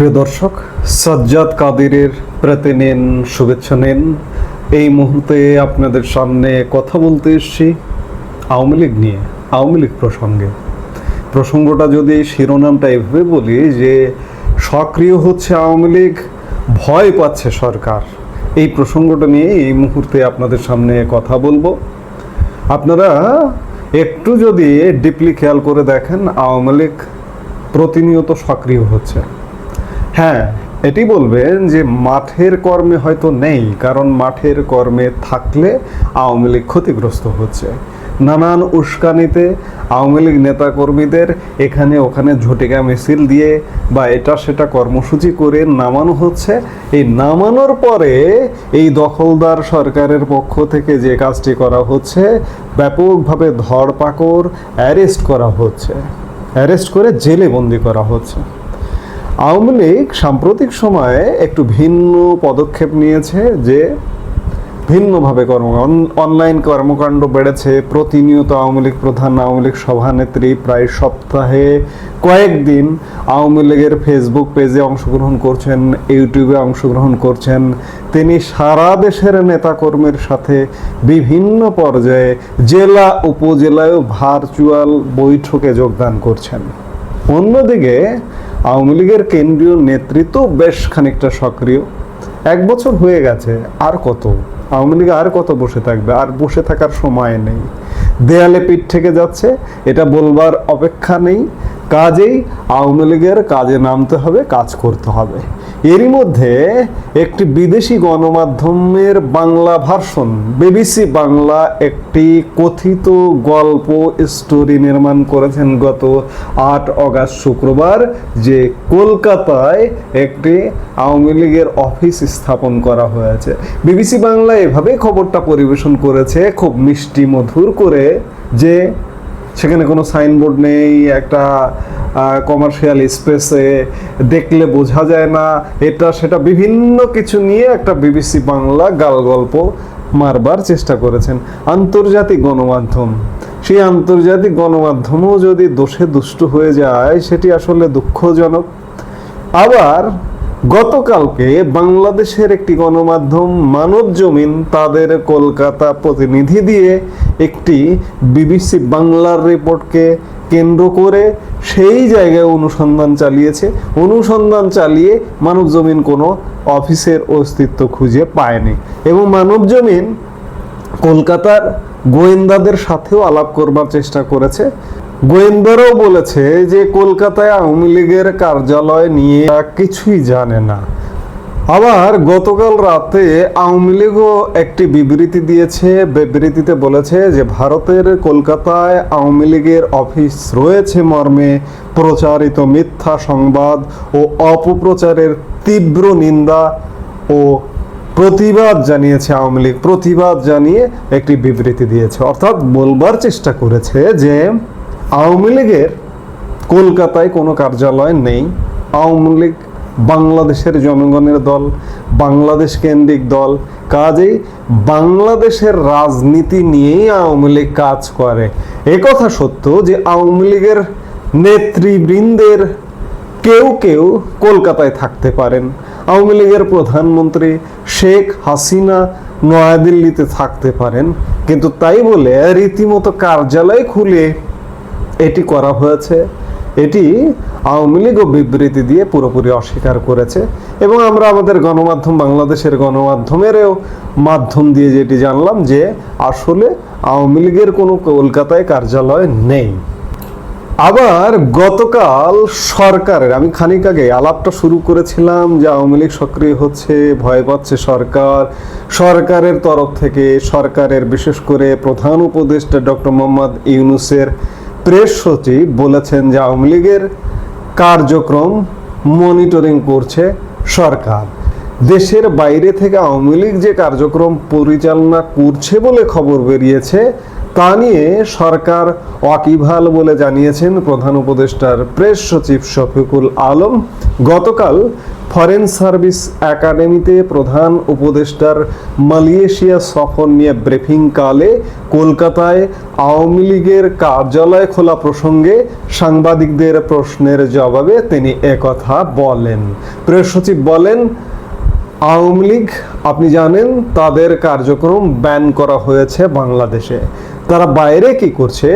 প্রিয় দর্শক, সাজ্জাদ কাদিরের প্রতি নিন, শুভেচ্ছা নিন। এই মুহূর্তে আপনাদের সামনে কথা বলতে এসেছি আওয়ামী লীগ নিয়ে, আওয়ামী লীগ প্রসঙ্গে। প্রসঙ্গটা যদি শিরোনামটা এভাবে বলি যে, সক্রিয় হচ্ছে আওয়ামী লীগ, ভয় পাচ্ছে সরকার। এই প্রসঙ্গটা নিয়ে এই মুহূর্তে আপনাদের সামনে কথা বলব। আপনারা একটু যদি ডিপলি খেয়াল করে দেখেন, আওয়ামী লীগ প্রতিনিয়ত সক্রিয় হচ্ছে। হ্যাঁ এটি বলবেন যে মাঠের কর্মে হয়তো নেই, কারণ মাঠের কর্মে থাকলে আওয়ামী লীগ ক্ষতিগ্রস্ত হচ্ছে। নানান উস্কানিতে আওয়ামী লীগ নেতাকর্মীদের এখানে ওখানে ঝটিকা মিছিল দিয়ে বা এটা সেটা কর্মসূচি করে নামানো হচ্ছে। এই নামানোর পরে এই দখলদার সরকারের পক্ষ থেকে যে কাজটি করা হচ্ছে, ব্যাপকভাবে ধরপাকড়, অ্যারেস্ট করা হচ্ছে। অ্যারেস্ট করে জেলে বন্দি করা হচ্ছে। আওয়ামী লীগ সাম্প্রতিক সময়ে একটু ভিন্ন পদক্ষেপ নিয়েছে যে ভিন্নভাবে কর্ম অনলাইন কর্মকাণ্ড বেড়েছে, প্রতিনিয়ত আওয়ামী লীগ প্রধান, আওয়ামী লীগ সভানেত্রী প্রায় সপ্তাহে কয়েকদিন আওয়ামী লীগের ফেসবুক পেজে অংশগ্রহণ করছেন ইউটিউবে অংশগ্রহণ করছেন। তিনি সারা দেশের নেতাকর্মীর সাথে বিভিন্ন পর্যায়ে জেলা উপজেলায়ও ভার্চুয়াল বৈঠকে যোগদান করছেন। অন্যদিকে আওয়ামী লীগের কেন্দ্রীয় নেতৃত্ব বেশ খানিকটা সক্রিয়। এক বছর হয়ে গেছে, আর কত? আওয়ামী লীগ আর কত বসে থাকবে? আর বসে থাকার সময় নেই। দেয়ালে পিঠ থেকে যাচ্ছে, এটা বলবার অপেক্ষা নেই। কাজেই আওয়ামী লীগের কাজে নামতে হবে, কাজ করতে হবে। এরই মধ্যে একটি বিদেশি গণমাধ্যমের বাংলা ভার্সন, বিবিসি বাংলা একটি কথিত গল্প স্টোরি নির্মাণ করেছেন গত আট অগাস্ট শুক্রবার, যে কলকাতায় একটি আওয়ামী লীগের অফিস স্থাপন করা হয়েছে। বিবিসি বাংলা এভাবে খবরটা পরিবেশন করেছে, খুব মিষ্টি মধুর করে, যে সেখানে কোনো সাইনবোর্ড নেই, একটা কমার্শিয়াল স্পেসে দেখলে বোঝা যায় না। এটা, সেটা বিভিন্ন কিছু নিয়ে একটা বিবিসি বাংলা গাল গল্প মারবার চেষ্টা করেছেন। আন্তর্জাতিক গণমাধ্যম। সেই আন্তর্জাতিক গণমাধ্যমও যদি দোষে দুষ্ট হয়ে যায়, সেটি আসলে দুঃখজনক। আবার গতকালকে বাংলাদেশের একটি গণমাধ্যম মানব জমিন তাদের কলকাতা প্রতিনিধি দিয়ে একটি বিবিসি বাংলার রিপোর্টকে কেন্দ্র করে সেই জায়গায় অনুসন্ধান চালিয়েছে। অনুসন্ধান চালিয়ে মানব জমিন কোনো অফিসের অস্তিত্ব খুঁজে পায়নি এবং মানব জমিন কলকাতার গোয়েন্দাদের সাথেও আলাপ করবার চেষ্টা করেছে। গোয়েন্দারাও বলেছে যে কলকাতায় আওয়ামী লীগের কার্যালয় নিয়ে কিছুই জানে না। আবার গতকাল রাতে আওয়ামী লীগও একটি বিবৃতি দিয়েছে। বিবৃতিতে বলেছে যে ভারতের কলকাতায় আওয়ামী লীগের অফিস রয়েছে মর্মে। প্রচারিত মিথ্যা সংবাদ ও অপপ্রচারের তীব্র নিন্দা ও প্রতিবাদ জানিয়েছে আওয়ামী লীগ। প্রতিবাদ জানিয়ে একটি বিবৃতি দিয়েছে। অর্থাৎ বলবার চেষ্টা করেছে যে আওয়ামী লীগের কলকাতায় কোনো কার্যালয় নেই। আওয়ামী লীগ বাংলাদেশের জনগণের দল, বাংলাদেশ কেন্দ্রিক দল। কাজেই বাংলাদেশের রাজনীতি নিয়েই আওয়ামী লীগ কাজ করে। কথা সত্য যে আওয়ামী লীগের নেতৃবৃন্দের কেউ কেউ কলকাতায় থাকতে পারেন। আওয়ামী লীগের প্রধানমন্ত্রী শেখ হাসিনা নয়াদিল্লিতে থাকতে পারেন। কিন্তু তাই বলে রীতিমতো কার্যালয় খুলে এটি করা হয়েছে। এটি আওয়ামী লীগও বিবৃতি দিয়ে পুরোপুরি অস্বীকার করেছে এবং আমরা আমাদের গণমাধ্যম বাংলাদেশের গণমাধ্যমেরও মাধ্যম দিয়ে যেটি জানলাম যে আসলে আওয়ামী লীগের কোনো কলকাতায় কার্যালয় নেই। আবার গতকাল সরকারের, আমি খানিক আগে আলাপটা শুরু করেছিলাম যে আওয়ামী লীগ সক্রিয় হচ্ছে, ভয় পাচ্ছে সরকার। সরকারের তরফ থেকে সরকারের বিশেষ করে প্রধান উপদেষ্টা ডক্টর মোহাম্মদ ইউনুসের প্রেস সচিব বলেছেন যে আওয়ামী লীগের কার্যক্রম মনিটরিং করছে সরকার। দেশের বাইরে থেকে আওয়ামী লীগ যে কার্যক্রম পরিচালনা করছে বলে খবর বেরিয়েছে তা নিয়ে সরকার ওয়াকিভাল বলে জানিয়েছেন প্রধান উপদেষ্টার প্রেস সচিব শফিকুল আলম। গতকাল ফরেন সার্ভিস একাডেমিতে প্রধান উপদেষ্টার মালয়েশিয়া সফর নিয়ে ব্রিফিং কালে কলকাতায় আওয়ামী লীগের কার্যালয় খোলা প্রসঙ্গে সাংবাদিকদের প্রশ্নের জবাবে তিনি একথা বলেন। প্রেস সচিব বলেন আওয়ামী লীগ, আপনি জানেন, তাদের কার্যক্রম ব্যান করা হয়েছে বাংলাদেশে। তারা বাইরে কি করছে?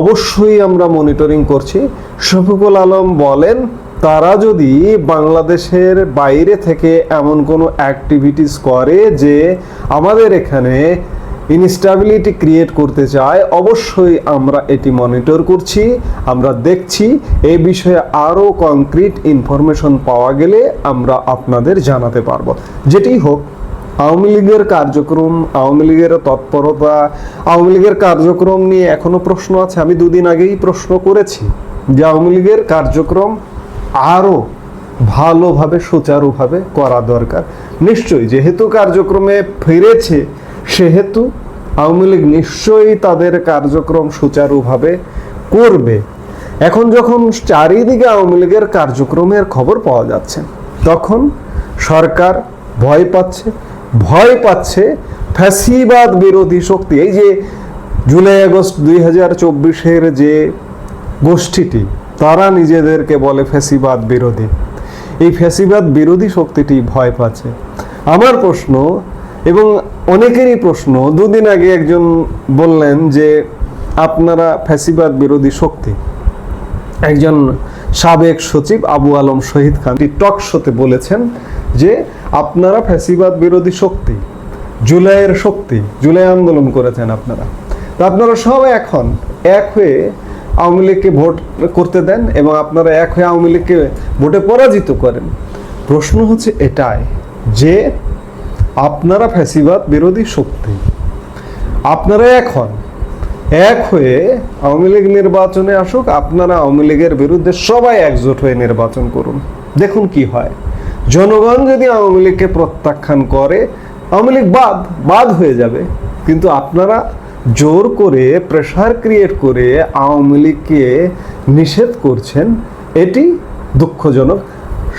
অবশ্যই আমরা মনিটরিং করছি। শফিকুল আলম বলেন, তারা যদি বাংলাদেশের বাইরে থেকে এমন কোনো অ্যাক্টিভিটিস করে যে আমাদের এখানে ইনস্টাবিলিটি ক্রিয়েট করতে চায়, অবশ্যই আমরা এটি মনিটর করছি, আমরা দেখছি এই বিষয়ে আরও কংক্রিট ইনফরমেশন পাওয়া গেলে আমরা আপনাদের জানাতে পারব। যেটি হোক, আওয়ামী লীগের কার্যক্রম, আওয়ামী লীগের তৎপরতা, আওয়ামী লীগের কার্যক্রম নিয়ে এখনও প্রশ্ন আছে, আমি দুদিন আগেই প্রশ্ন করেছি যে আওয়ামী লীগের কার্যক্রম আরও ভালোভাবে, সুচারুভাবে করা দরকার। নিশ্চয়ই, যেহেতু কার্যক্রমে ফিরেছে সেহেতু আওয়ামী লীগ নিশ্চয়ই তাদের কার্যক্রম সুচারুভাবে করবে। এখন যখন চারিদিকে আওয়ামী লীগের কার্যক্রমের খবর পাওয়া যাচ্ছে, তখন সরকার ভয় পাচ্ছে ভয় পাচ্ছে ফ্যাসিবাদ বিরোধী শক্তি। এই যে জুলাই আগস্ট দুই হাজার চব্বিশের যে গোষ্ঠীটি, তারা নিজেদেরকে বলে ফ্যাসিবাদ বিরোধী। এই ফ্যাসিবাদ বিরোধী শক্তিটি ভয় পাচ্ছে। আমার প্রশ্ন এবং অনেকেরই প্রশ্ন, দুদিন আগে একজন বললেন যে আপনারা ফ্যাসিবাদ বিরোধী শক্তি। একজন সাবেক সচিব আবু আলম শহীদ খান টক শোতে বলেছেন যে আপনারা ফ্যাসিবাদ বিরোধী শক্তি, জুলাইয়ের শক্তি, জুলাই আন্দোলন করেছেন আপনারা। তো আপনারা সব এখন এক হয়ে আওয়ামী লীগকে ভোট করতে দেন এবং আপনারা এক হয়ে আওয়ামী লীগকে ভোটে পরাজিত করেন। প্রশ্ন হচ্ছে এটাই, যে আপনারা ফ্যাসিবাদ বিরোধী শক্তি। আপনারা এখন এক হয়ে আওয়ামী লীগ নির্বাচনে আসুক, আপনারা আওয়ামী লীগের বিরুদ্ধে সবাই একজোট হয়ে নির্বাচন করুন। দেখুন কি হয়। জনগণ যদি আওয়ামী লীগকে প্রত্যাখ্যান করে, আওয়ামী লীগ বাদ বাদ হয়ে যাবে। কিন্তু আপনারা জোর করে প্রেশার ক্রিয়েট করে আওয়ামী লীগকে নিষেধ করছেন, এটি দুঃখজনক।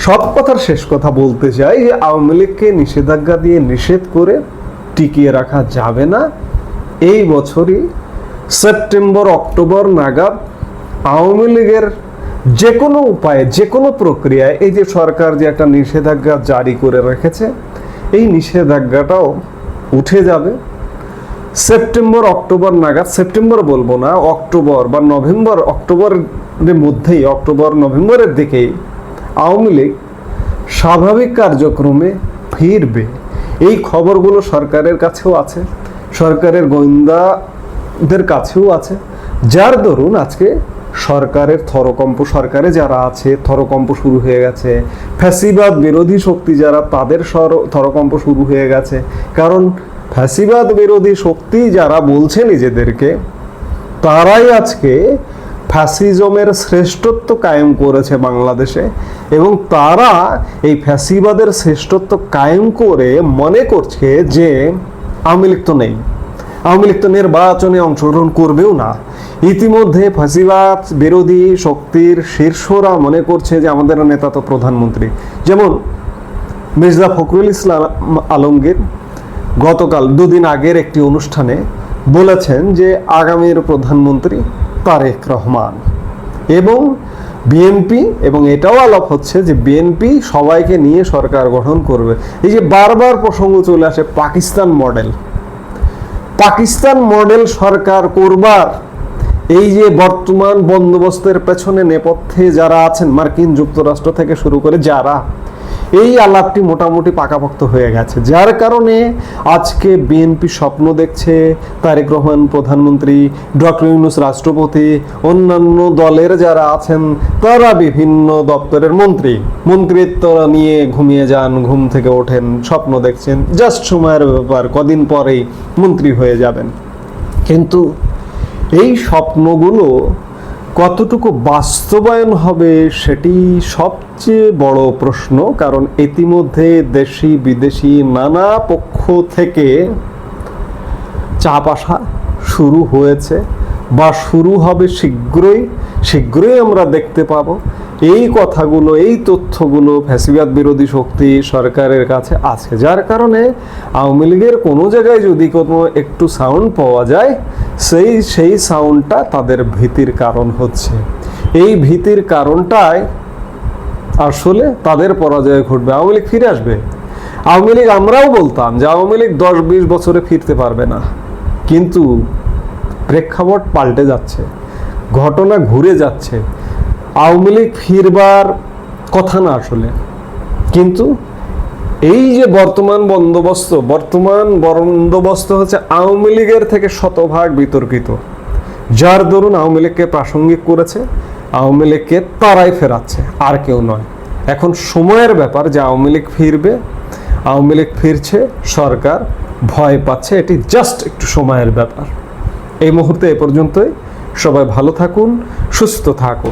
সব কথার শেষ কথা বলতে চাই, যে আওয়ামী লীগকে নিষেধাজ্ঞা দিয়ে নিষেধ করে টিকিয়ে রাখা যাবে না। এই বছরই সেপ্টেম্বর, অক্টোবর নাগাদ আওয়ামী লীগের যে কোনো উপায়ে যে কোনো প্রক্রিয়ায় এই যে সরকার যে একটা নিষেধাজ্ঞা জারি করে রেখেছে, এই নিষেধাজ্ঞাটাও উঠে যাবে। সেপ্টেম্বর, অক্টোবর নাগাদ, সেপ্টেম্বর বলব না, অক্টোবর বা নভেম্বর, অক্টোবরের মধ্যেই, অক্টোবর, নভেম্বরের দিকেই আওয়ামী লীগ স্বাভাবিক কার্যক্রমে ফিরবে। এই খবরগুলো সরকারের কাছেও আছে, সরকারের গোয়েন্দাদের কাছেও আছে। যার দরুন আজকে সরকারের থরকম্প, সরকারে যারা আছে, থরকম্প শুরু হয়ে গেছে। ফ্যাসিবাদ বিরোধী শক্তি যারা, তাদের থরকম্প শুরু হয়ে গেছে। কারণ ফ্যাসিবাদ বিরোধী শক্তি যারা বলছে নিজেদেরকে, তারাই আজকে ফ্যাসিজমের শ্রেষ্ঠত্ব কায়েম করেছে বাংলাদেশে এবং তারা এই ফ্যাসিবাদের শ্রেষ্ঠত্ব কায়েম করে মনে করছে যে আওয়ামী লীগ তো নেই। আওয়ামী লীগ তো নির্বাচনে অংশগ্রহণ করবেও না। ইতিমধ্যে ফাঁসিবাদ বিরোধী শক্তির শীর্ষরা মনে করছে যে আমাদের নেতা তো প্রধানমন্ত্রী। যেমন মির্জা ফখরুল ইসলাম আলমগীর গতকাল দুদিন আগের একটি অনুষ্ঠানে বলেছেন যে আগামীর প্রধানমন্ত্রী তারেক রহমান। এবং বিএনপি, এবং এটাও আলাপ হচ্ছে যে বিএনপি সবাইকে নিয়ে সরকার গঠন করবে। এই যে বারবার প্রসঙ্গ চলে আসে পাকিস্তান মডেল। পাকিস্তান মডেল সরকার করবার এই যে বর্তমান বন্দোবস্তের পেছনে নেপথ্যে যারা আছেন মার্কিন যুক্তরাষ্ট্র থেকে শুরু করে যারা এই আলাপটি মোটামুটি পাকাপোক্ত হয়ে গেছে। যার কারণে আজকে বিএনপি স্বপ্ন দেখছে তারেক রহমান, প্রধানমন্ত্রী, ডক্টর ইউনুস রাষ্ট্রপতি, অন্যান্য দলের যারা আছেন, তারা বিভিন্ন দপ্তরের মন্ত্রী। মন্ত্রিত্ব নিয়ে ঘুমিয়ে যান, ঘুম থেকে ওঠেন, স্বপ্ন দেখছেন। জাস্ট সময়ের ব্যাপার, কদিন পরেই মন্ত্রী হয়ে যাবেন। কিন্তু এই স্বপ্নগুলো কতটুকু বাস্তবায়ন হবে সেটি সবচেয়ে বড় প্রশ্ন, কারণ ইতিমধ্যে দেশি বিদেশি নানা পক্ষ থেকে চাপ আসা শুরু হয়েছে বা শুরু হবে শীঘ্রই। শীঘ্রই আমরা দেখতে পাবো। এই কথাগুলো, এই তথ্যগুলো ফ্যাসিবাদ বিরোধী শক্তি সরকারের কাছে আছে। যার কারণে আওয়ামী লীগের কোনো জায়গায় যদি কোনো একটু সাউন্ড পাওয়া যায়, সেই সেই সাউন্ডটা তাদের ভীতির কারণ হচ্ছে। এই ভীতির কারণটাই আসলে তাদের পরাজয় ঘটবে। আওয়ামী লীগ ফিরে আসবে। আওয়ামী লীগ আমরাও বলতাম যে আওয়ামী লীগ দশ বিশ বছরে ফিরতে পারবে না। কিন্তু প্রেক্ষাপট পাল্টে যাচ্ছে। ঘটনা ঘুরে যাচ্ছে। আওয়ামী লীগ ফিরবার কথা না আসলে। কিন্তু এই যে বর্তমান বন্দোবস্ত বর্তমান বন্দোবস্ত হচ্ছে আওয়ামী লীগের থেকে শতভাগ বিতর্কিত। যার দরুন আওয়ামী লীগকে প্রাসঙ্গিক করেছে, আওয়ামী লীগকে তারাই ফেরাচ্ছে, আর কেউ নয়। এখন সময়ের ব্যাপার যে আওয়ামী লীগ ফিরবে, আওয়ামী লীগ ফিরছে, সরকার ভয় পাচ্ছে, এটি জাস্ট একটু সময়ের ব্যাপার। এই মুহূর্তে এ পর্যন্তই। সবাই ভালো থাকুন, সুস্থ থাকুন।